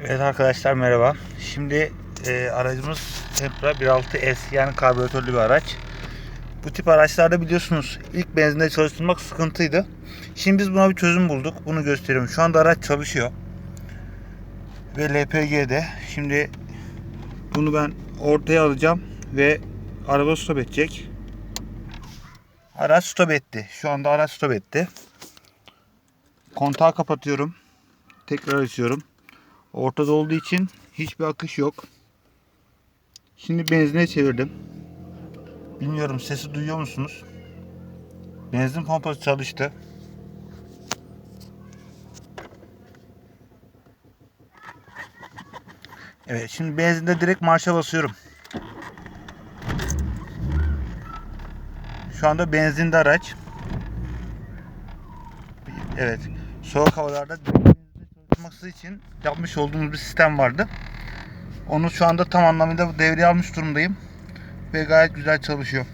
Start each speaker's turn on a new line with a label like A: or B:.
A: Evet arkadaşlar merhaba. Şimdi e, aracımız Tempra 1.6S yani karbüratörlü bir araç. Bu tip araçlarda biliyorsunuz ilk benzinde çalıştırmak sıkıntıydı. Şimdi biz buna bir çözüm bulduk. Bunu gösteriyorum. Şu anda araç çalışıyor. Ve LPG'de. Şimdi bunu ben ortaya alacağım ve araba stop edecek. Araç stop etti. Şu anda araç stop etti. Kontağı kapatıyorum. Tekrar açıyorum. Ortada olduğu için hiçbir akış yok. Şimdi benzine çevirdim. Bilmiyorum sesi duyuyor musunuz? Benzin pompası çalıştı. Evet şimdi benzinde direkt marşa basıyorum. Şu anda benzinde araç. Evet. Soğuk havalarda çalışması için yapmış olduğumuz bir sistem vardı. Onu şu anda tam anlamıyla devreye almış durumdayım. Ve gayet güzel çalışıyor.